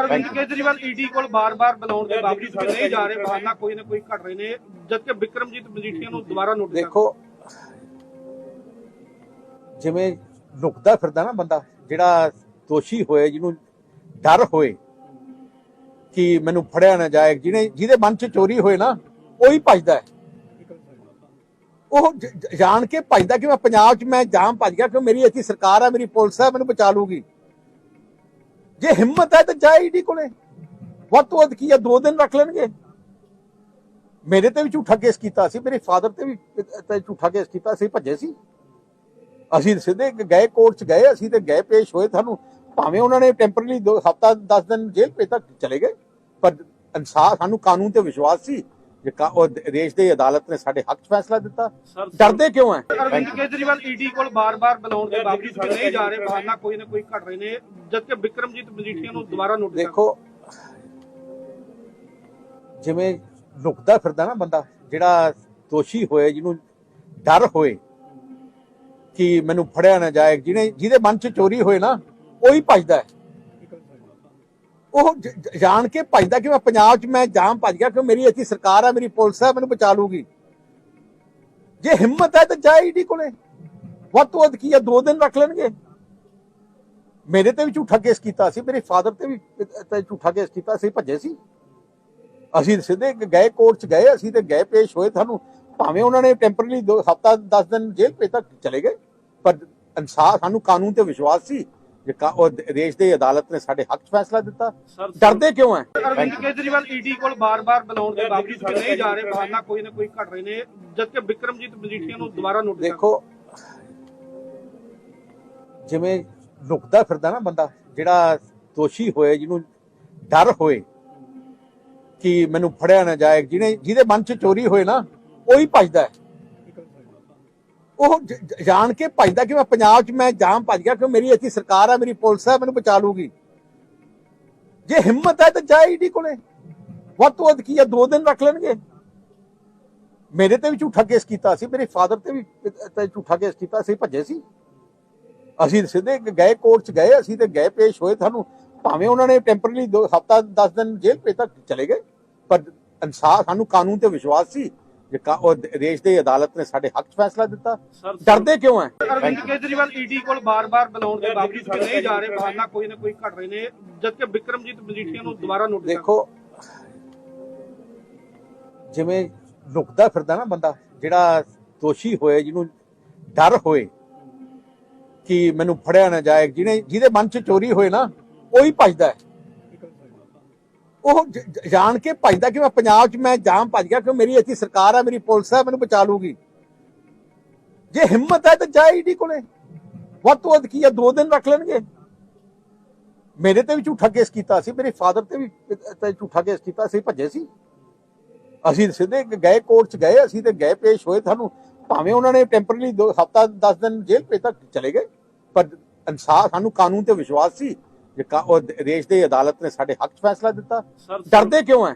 Arvind Kejriwal ED ਕੋਲ ਬਾਰ-ਬਾਰ ਬੁਲਾਉਣ ਦੇ ਬਾਵਜੂਦ ਵੀ ਨਹੀਂ ਜਾ ਰਹੇ ਬਹਾਨਾ ਕੋਈ ਨਾ ਕੋਈ ਘਟ ਰਹੇ ਨੇ। ਜਦਕਿ ਵਿਕਰਮਜੀਤ ਮਜੀਠੀਆ ਨੂੰ ਦੁਬਾਰਾ ਨੋਟਿਸ ਦੇਖੋ ਜਿਵੇਂ ਲੁਕਦਾ ਫਿਰਦਾ ਨਾ ਬੰਦਾ ਜਿਹੜਾ ਦੋਸ਼ੀ ਹੋਏ ਜਿਹਨੂੰ ਡਰ ਹੋਏ ਕਿ ਮੈਨੂੰ ਫੜਿਆ ਨਾ ਜਾਏ ਜਿਹਨੇ ਜਿਹਦੇ ਮਨ 'ਚ ਚੋਰੀ ਹੋਏ ਨਾ ਉਹੀ ਭੱਜਦਾ ਹੈ। ਉਹ ਜਾਣ ਕੇ ਭੱਜਦਾ ਕਿ ਮੈਂ ਪੰਜਾਬ 'ਚ ਮੈਂ ਜਾਮ ਭੱਜ ਗਿਆ ਕਿ ਮੇਰੀ ਇੱਥੇ ਸਰਕਾਰ ਹੈ ਮੇਰੀ ਪੁਲਿਸ ਹੈ ਮੈਨੂੰ ਬਚਾ ਲੂਗੀ ਜੇ ਹਿੰਮਤ ਹੈ ਤਾਂ ਜਾਏ ਈਡੀ ਕੋਲੇ। ਵੱਧ ਤੋਂ ਵੱਧ ਕੀ ਹੈ ਦੋ ਦਿਨ ਰੱਖ ਲੈਣਗੇ। ਮੇਰੇ ਤੇ ਵੀ ਝੂਠਾ ਕੇਸ ਕੀਤਾ ਸੀ, ਮੇਰੇ ਫਾਦਰ ਤੇ ਵੀ ਤੇ ਝੂਠਾ ਕੇਸ ਕੀਤਾ ਸੀ ਭੱਜੇ ਸੀ। ਅਸੀਂ ਸਿੱਧੇ ਗਏ ਕੋਰਟ ਚ ਗਏ, ਅਸੀਂ ਤੇ ਗਏ ਪੇਸ਼ ਹੋਏ ਤੁਹਾਨੂੰ ਭਾਵੇਂ ਉਹਨਾਂ ਨੇ ਟੈਂਪਰਰੀ ਹਫਤਾ 10 ਦਿਨ ਜੇਲ੍ਹ ਭੇਜ ਤੱਕ ਚਲੇ ਗਏ। ਪਰ ਇਨਸਾਫ, ਸਾਨੂੰ ਕਾਨੂੰਨ ਤੇ ਵਿਸ਼ਵਾਸ ਸੀ। ਜੇ ਕਾ- ਉਹ ਦੇਸ਼ ਦੇ ਅਦਾਲਤ ਨੇ ਸਾਡੇ ਹੱਕ 'ਚ ਫੈਸਲਾ ਦਿੱਤਾ। ਡਰਦੇ ਕਿਉਂ ਹੈ ਅਰਵਿੰਦ ਕੇਜਰੀਵਾਲ ਈਡੀ ਕੋਲ ਬਾਰ-ਬਾਰ ਬੁਲਾਉਣ ਦੇ ਬਾਵਜੂਦ ਵੀ ਨਹੀਂ ਜਾ ਰਹੇ ਬਹਾਨਾ ਕੋਈ ਨਾ ਕੋਈ ਘਟ ਰਹੇ ਨੇ। ਜਦਕਿ ਵਿਕਰਮਜੀਤ ਮਜੀਠੀਆ ਨੂੰ ਦੁਬਾਰਾ ਨੋਟਿਸ ਦੇਖੋ ਜਿਵੇਂ ਲੁਕਦਾ ਫਿਰਦਾ ਨਾ ਬੰਦਾ ਜਿਹੜਾ ਦੋਸ਼ੀ ਹੋਏ ਜਿਹਨੂੰ ਡਰ ਹੋਏ ਕਿ ਮੈਨੂੰ ਫੜਿਆ ਨਾ ਜਾਏ ਜਿਹਨੇ ਜਿਹਦੇ ਮਨ 'ਚ ਚੋਰੀ ਹੋਏ ਨਾ ਉਹੀ ਭੱਜਦਾ ਹੈ। ਉਹ ਜਾਣ ਕੇ ਭੱਜਦਾ ਕਿ ਮੈਂ ਪੰਜਾਬ 'ਚ ਮੈਂ ਜਾਮ ਭੱਜ ਗਿਆ ਕਿ ਮੇਰੀ ਇੱਥੇ ਸਰਕਾਰ ਹੈ ਮੇਰੀ ਪੁਲਿਸ ਹੈ ਮੈਨੂੰ ਬਚਾ ਲੂਗੀ। ਜੇ ਹਿੰਮਤ ਹੈ ਤਾਂ ਜਾਏ ਈਡੀ ਕੋਲੇ। ਵੱਧ ਤੋਂ ਵੱਧ ਕੀ ਹੈ ਦੋ ਦਿਨ ਰੱਖ ਲੈਣਗੇ। ਮੇਰੇ ਤੇ ਵੀ ਝੂਠਾ ਕੇਸ ਕੀਤਾ ਸੀ, ਮੇਰੇ ਫਾਦਰ ਤੇ ਵੀ ਤੇ ਝੂਠਾ ਕੇਸ ਕੀਤਾ ਸੀ ਭੱਜੇ ਸੀ। ਅਸੀਂ ਸਿੱਧੇ ਗਏ ਕੋਰਟ ਚ ਗਏ, ਅਸੀਂ ਤੇ ਗਏ, ਪੇਸ਼ ਹੋਏ ਤੁਹਾਨੂੰ ਭਾਵੇਂ ਉਹਨਾਂ ਨੇ ਟੈਂਪਰਰੀ ਹਫਤਾ 10 ਦਿਨ ਜੇਲ੍ਹ ਭੇਜ ਤੱਕ ਚਲੇ ਗਏ। ਪਰ ਇਨਸਾਫ ਸਾਨੂੰ ਕਾਨੂੰਨ ਤੇ ਵਿਸ਼ਵਾਸ ਸੀ ਜੇ ਕਾ- ਉਹ ਦੇਸ਼ ਦੇ ਅਦਾਲਤ ਨੇ ਸਾਡੇ ਹੱਕ 'ਚ ਫੈਸਲਾ ਦਿੱਤਾ। ਡਰਦੇ ਕਿਉਂ ਹੈ ਅਰਵਿੰਦ ਕੇਜਰੀਵਾਲ ਈਡੀ ਕੋਲ ਬਾਰ-ਬਾਰ ਬੁਲਾਉਣ ਦੇ ਬਾਵਜੂਦ ਵੀ ਨਹੀਂ ਜਾ ਰਹੇ ਬਹਾਨਾ ਕੋਈ ਨਾ ਕੋਈ ਘਟ ਰਹੇ ਨੇ। ਜਦਕਿ ਵਿਕਰਮਜੀਤ ਮਜੀਠੀਆ ਨੂੰ ਦੁਬਾਰਾ ਨੋਟਿਸ ਦੇਖੋ ਜਿਵੇਂ ਲੁਕਦਾ ਫਿਰਦਾ ਨਾ ਬੰਦਾ ਜਿਹੜਾ ਦੋਸ਼ੀ ਹੋਏ ਜਿਹਨੂੰ ਡਰ ਹੋਏ ਕਿ ਮੈਨੂੰ ਫੜਿਆ ਨਾ ਜਾਏ ਜਿਹਨੇ ਜਿਹਦੇ ਮਨ 'ਚ ਚੋਰੀ ਹੋਏ ਨਾ ਉਹੀ ਭੱਜਦਾ ਹੈ। ਉਹ ਜਾਣ ਕੇ ਭੱਜਦਾ ਕਿ ਮੈਂ ਪੰਜਾਬ 'ਚ, ਮੈਂ ਜਾਮ ਭੱਜ ਗਿਆ ਕਿ ਮੇਰੀ ਇੱਥੇ ਸਰਕਾਰ ਹੈ ਮੇਰੀ ਪੁਲਿਸ ਹੈ ਮੈਨੂੰ ਬਚਾ ਲੂਗੀ? ਜੇ ਹਿੰਮਤ ਹੈ ਤਾਂ ਜਾਏ ਈਡੀ ਕੋਲੇ। ਵੱਧ ਤੋਂ ਵੱਧ ਕੀ ਹੈ ਦੋ ਦਿਨ ਰੱਖ ਲੈਣਗੇ। ਮੇਰੇ ਤੇ ਵੀ ਝੂਠਾ ਕੇਸ ਕੀਤਾ ਸੀ, ਮੇਰੇ ਫਾਦਰ ਤੇ ਵੀ, ਤੇ ਝੂਠਾ ਕੇਸ ਕੀਤਾ ਸੀ ਭੱਜੇ ਸੀ। ਅਸੀਂ ਸਿੱਧੇ ਗਏ ਕੋਰਟ ਚ ਗਏ, ਅਸੀਂ ਤੇ ਗਏ ਪੇਸ਼ ਹੋਏ ਤੁਹਾਨੂੰ ਭਾਵੇਂ ਉਹਨਾਂ ਨੇ ਟੈਂਪਰਰੀ ਹਫਤਾ 10 ਦਿਨ ਜੇਲ੍ਹ ਭੇਜ ਤੱਕ ਚਲੇ ਗਏ। ਪਰ ਇਨਸਾਫ, ਸਾਨੂੰ ਕਾਨੂੰਨ ਤੇ ਵਿਸ਼ਵਾਸ ਸੀ। ਜੇ ਕਾ- ਉਹ ਦੇਸ਼ ਦੇ ਅਦਾਲਤ ਨੇ ਸਾਡੇ ਹੱਕ 'ਚ ਫੈਸਲਾ ਦਿੱਤਾ। ਡਰਦੇ ਕਿਉਂ ਹੈ ਅਰਵਿੰਦ ਕੇਜਰੀਵਾਲ ਈਡੀ ਕੋਲ ਬਾਰ-ਬਾਰ ਬੁਲਾਉਣ ਦੇ ਬਾਵਜੂਦ ਵੀ ਨਹੀਂ ਜਾ ਰਹੇ ਬਹਾਨਾ ਕੋਈ ਨਾ ਕੋਈ ਘਟ ਰਹੇ ਨੇ। ਜਦਕਿ ਵਿਕਰਮਜੀਤ ਮਜੀਠੀਆ ਨੂੰ ਦੁਬਾਰਾ ਨੋਟਿਸ ਦੇਖੋ ਜਿਵੇਂ ਲੁਕਦਾ ਫਿਰਦਾ ਨਾ ਬੰਦਾ ਜਿਹੜਾ ਦੋਸ਼ੀ ਹੋਏ ਜਿਹਨੂੰ ਡਰ ਹੋਏ ਕਿ ਮੈਨੂੰ ਫੜਿਆ ਨਾ ਜਾਏ ਜਿਹਨੇ ਜਿਹਦੇ ਮਨ 'ਚ ਚੋਰੀ ਹੋਏ ਨਾ ਉਹੀ ਭੱਜਦਾ ਹੈ। ਉਹ ਜਾਣ ਕੇ ਭੱਜਦਾ ਕਿ ਮੈਂ ਪੰਜਾਬ 'ਚ ਮੈਂ ਜਾਮ ਭੱਜ ਗਿਆ ਕਿ ਮੇਰੀ ਇੱਥੇ ਸਰਕਾਰ ਹੈ ਮੇਰੀ ਪੁਲਿਸ ਹੈ ਮੈਨੂੰ ਬਚਾ ਲੂਗੀ। ਜੇ ਹਿੰਮਤ ਹੈ ਤਾਂ ਜਾਏ ਈਡੀ ਕੋਲੇ। ਵੱਧ ਤੋਂ ਵੱਧ ਕੀ ਹੈ ਦੋ ਦਿਨ ਰੱਖ ਲੈਣਗੇ। ਮੇਰੇ ਤੇ ਵੀ ਝੂਠਾ ਕੇਸ ਕੀਤਾ ਸੀ, ਮੇਰੇ ਫਾਦਰ ਤੇ ਵੀ, ਤੇ ਝੂਠਾ ਕੇਸ ਕੀਤਾ ਸੀ ਭੱਜੇ ਸੀ। ਅਸੀਂ ਸਿੱਧੇ ਗਏ ਕੋਰਟ ਚ ਗਏ, ਅਸੀਂ ਤੇ ਗਏ ਪੇਸ਼ ਹੋਏ ਤੁਹਾਨੂੰ ਭਾਵੇਂ ਉਹਨਾਂ ਨੇ ਟੈਂਪਰਰੀ ਹਫਤਾ 10 ਦਿਨ ਜੇਲ੍ਹ ਭੇਜ ਤੱਕ ਚਲੇ ਗਏ। ਪਰ ਇਨਸਾਫ ਸਾਨੂੰ ਕਾਨੂੰਨ ਤੇ ਵਿਸ਼ਵਾਸ ਸੀ ਜੇ ਕਾ- ਉਹ ਦੇਸ਼ ਦੇ ਅਦਾਲਤ ਨੇ ਸਾਡੇ ਹੱਕ 'ਚ ਫੈਸਲਾ ਦਿੱਤਾ। ਡਰਦੇ ਕਿਉਂ ਹੈ